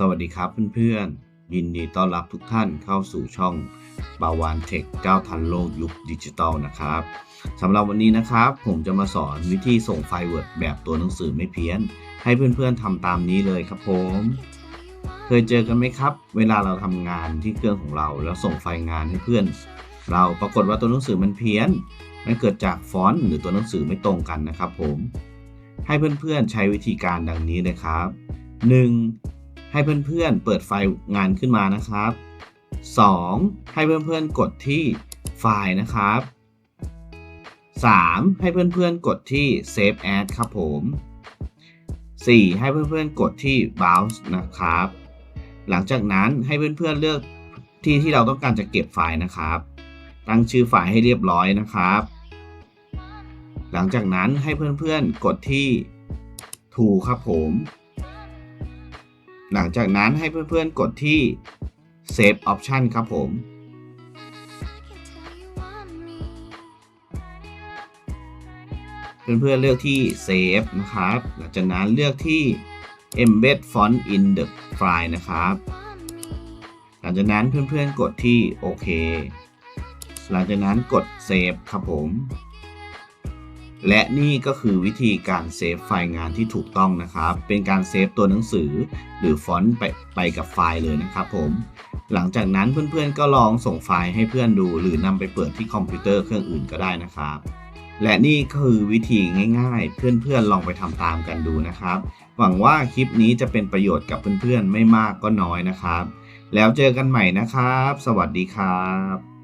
สวัสดีครับเพื่อนๆ ยินดีต้อนรับทุกท่านเข้าสู่ช่องบาวานเทคก้าวทันโลกยุคดิจิตอลนะครับสำหรับวันนี้นะครับ ผมจะมาสอนวิธีส่งไฟล์ Word แบบตัวหนังสือไม่เพี้ยน ให้เพื่อนๆทำตามนี้เลยครับผม เคยเจอกันไหมครับ เวลาเราทำงานที่เครื่องของเราแล้วส่งไฟล์งานให้เพื่อน เราปรากฏว่าตัวหนังสือมันเพี้ยน มันเกิดจากฟอนต์หรือตัวหนังสือไม่ตรงกันนะครับผม ให้เพื่อนๆใช้วิธีการดังนี้เลยครับ 1. ให้เพื่อนๆเปิดไฟล์งานขึ้นมานะครับ 2. ให้เพื่อนๆกดที่ไฟล์นะครับ 3. ให้เพื่อนๆกดที่ Save As ครับผม 4. ให้เพื่อนๆกดที่ Browse นะครับ หลังจากนั้นให้เพื่อนๆเลือกที่ที่เราต้องการจะเก็บไฟล์นะครับ ตั้งชื่อไฟล์ให้เรียบร้อยนะครับ หลังจากนั้นให้เพื่อนๆกดที่ To ครับผม หลังจากนั้นให้เพื่อนๆกดที่ Save Option ครับผม เพื่อนๆเลือกที่ Save นะครับ หลังจากนั้นเลือกที่ Embed Font in the File นะครับ หลังจากนั้นเพื่อนๆกดที่โอเค หลังจากนั้นกด Save ครับผม และนี่ก็คือวิธีการเซฟไฟล์งานที่ถูกต้องนะครับ เป็นการเซฟตัวหนังสือ หรือฟอนต์ไปไปกับไฟล์เลยนะครับผม หลังจากนั้นเพื่อนๆก็ลองส่งไฟล์ให้เพื่อนดู หรือนำไปเปิดที่คอมพิวเตอร์เครื่องอื่นก็ได้นะครับ และนี่คือวิธีง่าย ๆ เพื่อนๆลองไปทำตามกันดูนะครับ หวังว่าคลิปนี้จะเป็นประโยชน์กับเพื่อนๆไม่มากก็น้อยนะครับ แล้วเจอกันใหม่นะครับ สวัสดีครับ